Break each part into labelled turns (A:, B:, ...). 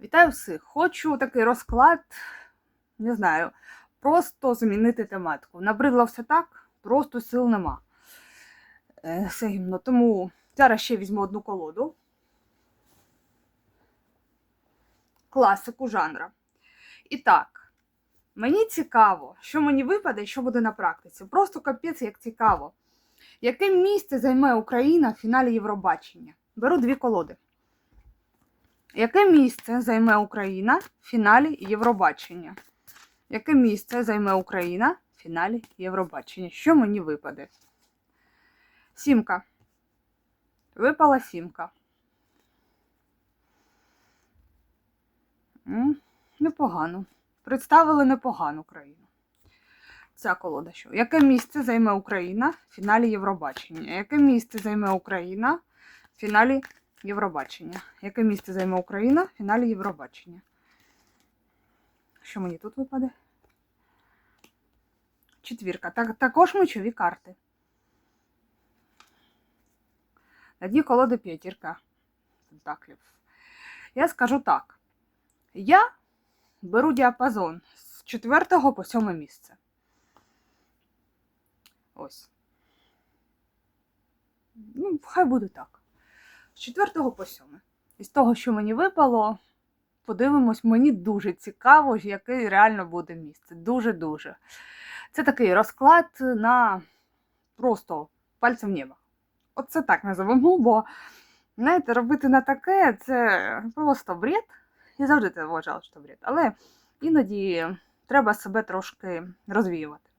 A: Вітаю всіх! Хочу такий розклад, не знаю, просто змінити тематику. Набридло все так, просто сил нема. Е, Все гімно. Тому зараз ще візьму одну колоду. Класику жанра. І так, мені цікаво, що мені випаде і що буде на практиці. Просто капець, як цікаво. Яке місце займе Україна в фіналі Євробачення? Беру дві колоди. Яке місце займе Україна в фіналі Євробачення? Яке місце займе Україна в фіналі Євробачення? Що мені випаде? Сімка. Випала сімка. Непогано. Представили непогану країну. Ця колода що? Яке місце займе Україна в фіналі Євробачення? Яке місце займе Україна в фіналі Євробачення? Яке місце займе Україна в фіналі Євробачення? Що мені тут випаде? Четвірка. Так, також мечові карти. На дні колоди п'ятірка пентаклів. Я скажу так. Я беру діапазон з 4 по 7 місце. Ось. Ну, хай буде так. З 4 по 7. Із того, що мені випало, подивимось, мені дуже цікаво, яке реально буде місце. Дуже-дуже. Це такий розклад на просто пальцем небо. Оце так називемо, бо, знаєте, робити на таке це просто бред. Я завжди це вважала, що бред. Але іноді треба себе трошки розвіювати.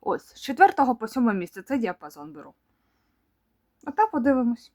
A: Ось, з 4 по 7 місце це діапазон беру. А так подивимось.